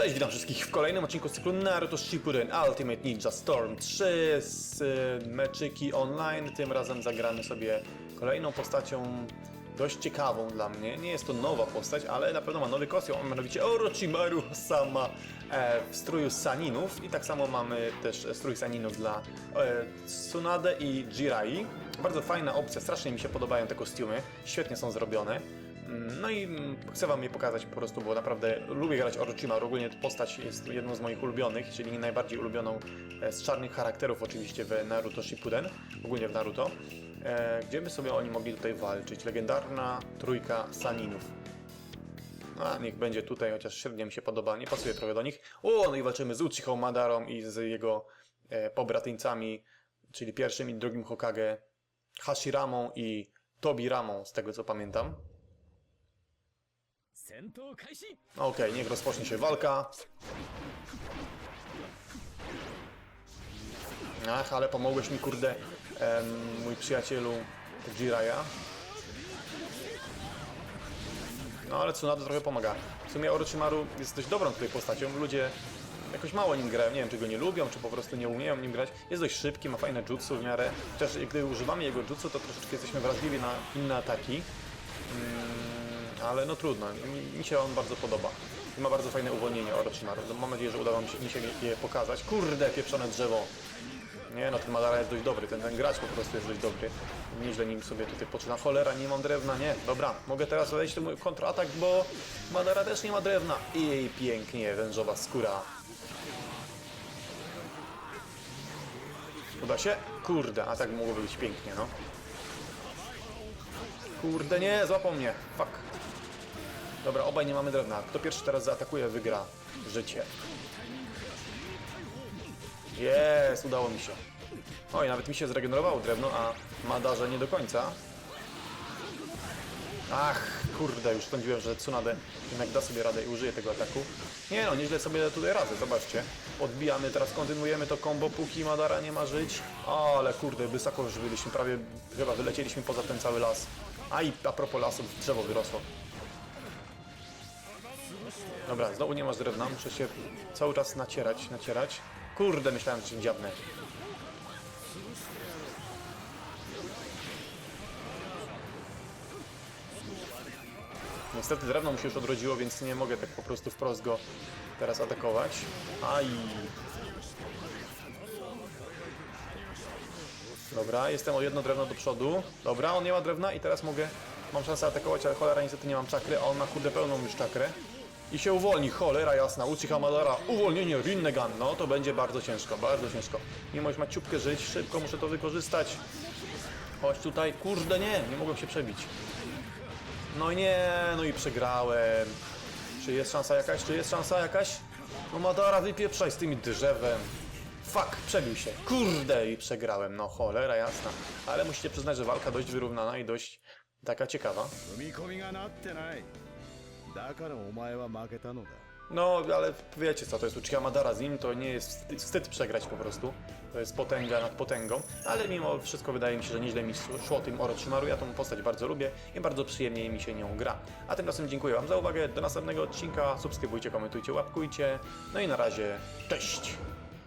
Cześć, witam wszystkich w kolejnym odcinku z cyklu Naruto Shippuden Ultimate Ninja Storm 3 z y, meczyki online. Tym razem zagramy sobie kolejną postacią dość ciekawą dla mnie. Nie jest to nowa postać, ale na pewno ma nowy kostium, a mianowicie Orochimaru sama e, w stroju Saninów. I tak samo mamy też e, strój Saninów dla e, Tsunade i Jirai. Bardzo fajna opcja, strasznie mi się podobają te kostiumy, świetnie są zrobione. No i chcę wam je pokazać po prostu, bo naprawdę lubię grać Orochimaru. Ogólnie postać jest jedną z moich ulubionych, czyli najbardziej ulubioną e, z czarnych charakterów oczywiście w Naruto Shippuden, ogólnie w Naruto. E, Gdzie by sobie oni mogli tutaj walczyć? Legendarna trójka Saninów. A, niech będzie tutaj, chociaż średnio mi się podoba, nie pasuje trochę do nich. O, no i walczymy z Uchihą Madarą i z jego e, pobratyńcami, czyli pierwszym i drugim Hokage, Hashiramą i Tobiramą, z tego co pamiętam. No okej, niech rozpocznie się walka. Ach, ale pomogłeś mi, kurde, em, mój przyjacielu Jiraya. No ale Tsunade trochę pomaga. W sumie Orochimaru jest dość dobrą tutaj postacią. Ludzie jakoś mało nim grają. Nie wiem, czy go nie lubią, czy po prostu nie umieją nim grać. Jest dość szybki, ma fajne jutsu w miarę. Chociaż gdy używamy jego jutsu, to troszeczkę jesteśmy wrażliwi na inne ataki. Mm, ale no trudno, mi, mi się on bardzo podoba. I ma bardzo fajne uwolnienie Orochimaru. No, Mam nadzieję, że uda wam się, mi się je pokazać. Kurde, pieprzone drzewo. Nie no, ten Madara jest dość dobry, ten, ten gracz po prostu jest dość dobry. Nieźle nim sobie tutaj poczyna. Cholera, nie mam drewna, nie. Dobra, mogę teraz wejść mój kontratak, bo Madara też nie ma drewna. I pięknie, wężowa skóra. Uda się? Kurde, a tak mogłoby być pięknie, no. Kurde, nie, złapał mnie. Fuck. Dobra, obaj nie mamy drewna. Kto pierwszy teraz zaatakuje, wygra życie. Jest, udało mi się. Oj, nawet mi się zregenerowało drewno, a Madarze nie do końca. Ach, kurde, już sądziłem, że Tsunade jednak da sobie radę i użyje tego ataku. Nie no, nieźle sobie tutaj radzę, zobaczcie. Odbijamy, teraz kontynuujemy to combo, póki Madara nie ma żyć. O, ale kurde, wysoko już prawie chyba wylecieliśmy poza ten cały las. A i a propos lasu, drzewo wyrosło. Dobra, znowu nie masz drewna, muszę się cały czas nacierać, nacierać. Kurde, myślałem, że się dziabnę. Niestety drewno mu się już odrodziło, więc nie mogę tak po prostu wprost go teraz atakować. Aj! Dobra, jestem o jedno drewno do przodu. Dobra, on nie ma drewna i teraz mogę... Mam szansę atakować, ale cholera niestety nie mam czakry, a on ma kurde pełną już czakrę. I się uwolni, cholera jasna, Uchiha Madara, uwolnienie Rinnegan, no to będzie bardzo ciężko, bardzo ciężko. Mimo, że ma ciupkę żyć, szybko muszę to wykorzystać. Chodź tutaj, kurde nie, nie mogłem się przebić. No nie, no i przegrałem. Czy jest szansa jakaś? Czy jest szansa jakaś? No Madara, wypieprzaj z tym drzewem. Fuck, przebił się. Kurde i przegrałem. No cholera jasna. Ale musicie przyznać, że walka dość wyrównana i dość taka ciekawa. だからお前は負けたのだ No, ale wiecie co, to jest Uchiha Madara z nim, to nie jest wstyd, wstyd przegrać po prostu. To jest potęga nad potęgą, ale mimo wszystko wydaje mi się, że nieźle mi szło tym Orochimaru. Ja tą postać bardzo lubię i bardzo przyjemnie mi się nią gra. A tymczasem dziękuję Wam za uwagę, do następnego odcinka, subskrybujcie, komentujcie, łapkujcie. No i na razie, cześć!